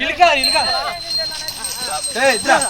இழுக்கா இழுக்கா ஏய் இதான்